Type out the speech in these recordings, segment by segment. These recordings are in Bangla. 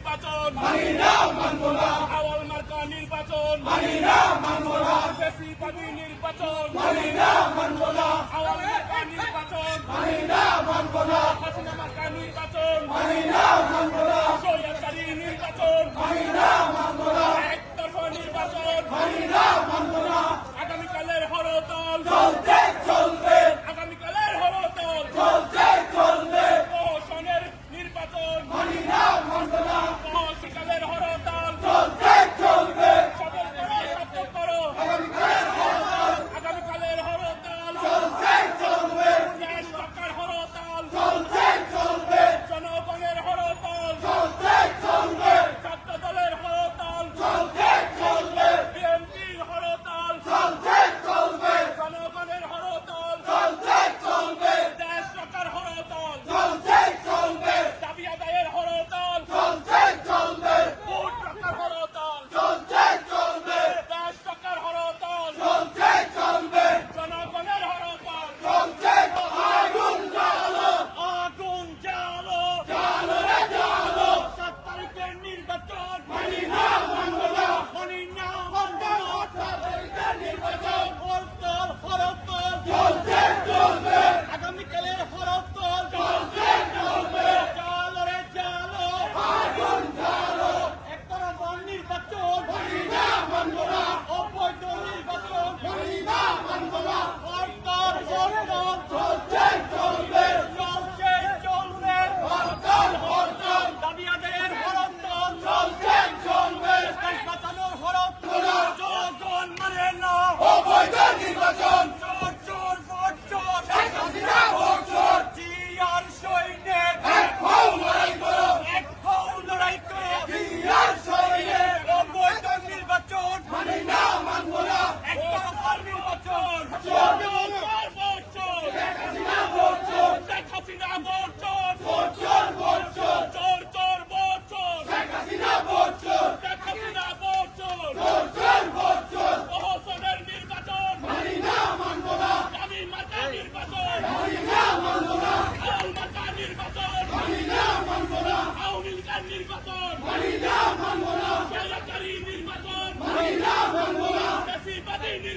নির্বাচন। মানি না মানব না। আওয়াল মার্কা নির্বাচন। মানি না মানব না। বিএসপি নির্বাচন। মানি না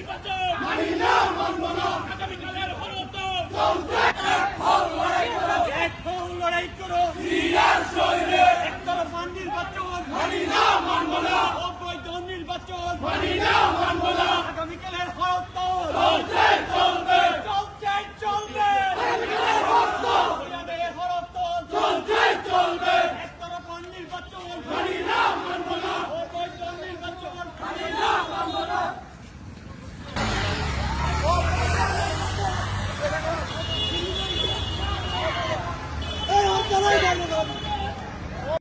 চলছে এক লড়াই করো।